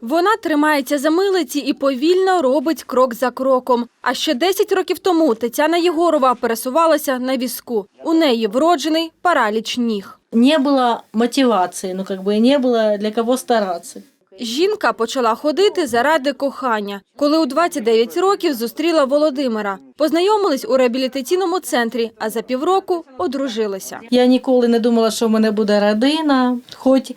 Вона тримається за милиці і повільно робить крок за кроком. А ще 10 років тому Тетяна Єгорова пересувалася на візку. У неї вроджений параліч ніг. Не было мотивации, ну как бы не было для кого стараться. Жінка почала ходити заради кохання, коли у 29 років зустріла Володимира. Познайомились у реабілітаційному центрі, а за півроку одружилися. Я ніколи не думала, що в мене буде родина. Хоч,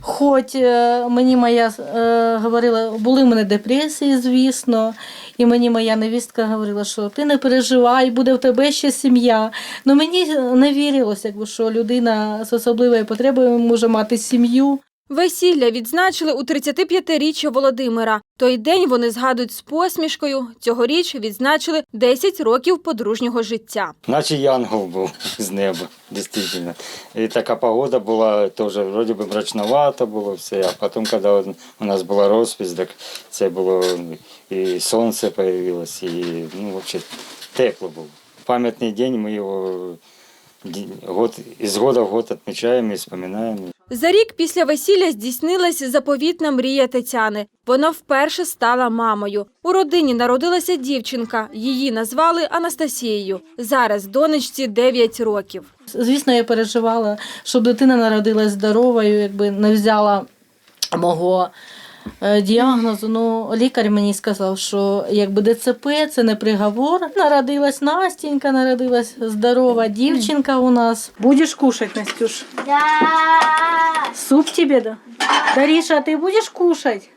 хоч е, мені моя е, говорила, були в мене депресії, звісно. І мені моя невістка говорила, що ти не переживай, буде в тебе ще сім'я. Ну мені не вірилося, якби, що людина з особливою потребою може мати сім'ю. Весілля відзначили у 35-річчя Володимира. Той день вони згадують з посмішкою. Цьогоріч відзначили 10 років подружнього життя. Наче янгол був з неба, дійсно. І така погода була теж вроді би мрачновато було все. А потім, коли у нас була розпись, так це було і сонце з'явилось, і ну, взагалі тепло було. Пам'ятний день ми його год, года в год відмічаємо і споминаємо. За рік після весілля здійснилася заповітна мрія Тетяни. Вона вперше стала мамою. У родині народилася дівчинка. Її назвали Анастасією. Зараз донечці 9 років. Звісно, я переживала, щоб дитина народилась здоровою, якби не взяла мого діагнозу. Ну, лікар мені сказав, що якби ДЦП це не приговор. Народилась Настенька, народилась здорова дівчинка у нас. Будеш кушать, Настюш? Да. Суп тебе, да? Даріша, а ти будеш кушать?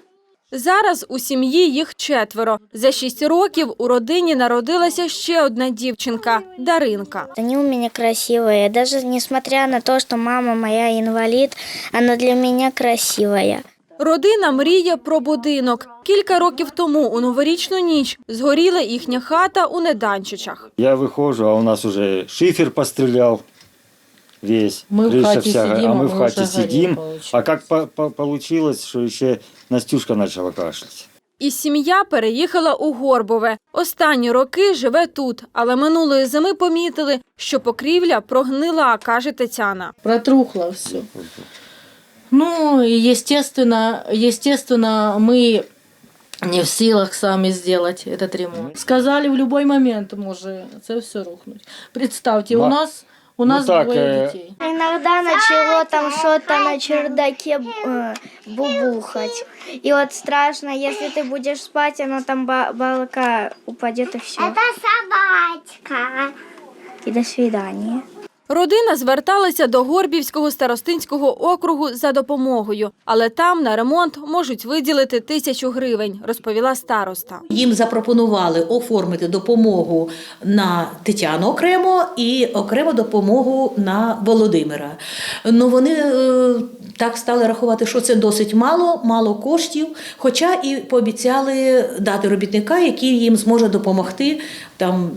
Зараз у сім'ї їх четверо. За 6 років у родині народилася ще одна дівчинка Даринка. Они у меня красивые. Даже несмотря на то, что мама моя инвалид, она для меня красивая. Родина мріє про будинок. Кілька років тому у новорічну ніч згоріла їхня хата у Неданчичах. Я виходжу, а у нас уже шифер постріляв весь. Ми в хаті вся, сидим, а ми в хаті сидим. А как по по що ще Настюшка почала кашлять. І сім'я переїхала у Горбове. Останні роки живе тут, але минулої зими помітили, що покрівля прогнила, каже Тетяна. Протрухло все. Ну, и естественно, естественно, мы не в силах сами сделать этот ремонт. Сказали, в любой момент може це все рухнуть. Представьте, у Ма- нас у Ну нас так, двое э, детей. Иногда начало там что-то на чердаке э, бубухать. И вот страшно, если ты будешь спать, оно там ба- балка упадет и все. Это собачка. И до свидания. Родина зверталася до Горбівського старостинського округу за допомогою, але там на ремонт можуть виділити тисячу гривень, розповіла староста. Їм запропонували оформити допомогу на Тетяну окремо і окремо допомогу на Володимира. Ну вони е, так стали рахувати, що це досить мало, мало коштів. Хоча і пообіцяли дати робітника, який їм зможе допомогти там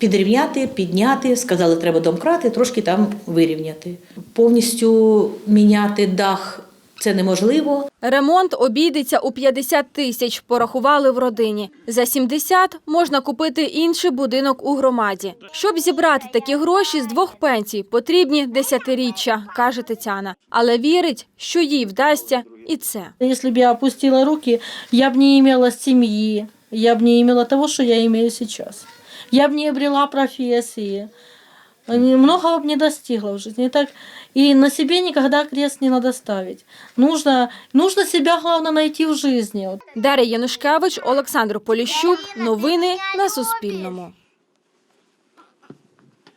Підрівняти, підняти, сказали, треба домкрати, трошки там вирівняти. Повністю міняти дах це неможливо. Ремонт обійдеться у 50 тисяч, порахували в родині. За 70 можна купити інший будинок у громаді. Щоб зібрати такі гроші з двох пенсій, потрібні десятиріччя, каже Тетяна. Але вірить, що їй вдасться і це. Если бы я опустила руки, я бы не имела семьи, я бы не имела того, что я имею сейчас. Я бы не обрела профессии, многого бы не достигла в жизни. И, так, и на себе никогда крест не надо ставить. Нужно, нужно себя, главное, найти в жизни. Дар'я Янушкевич, Олександр Поліщук. Новини на Суспільному.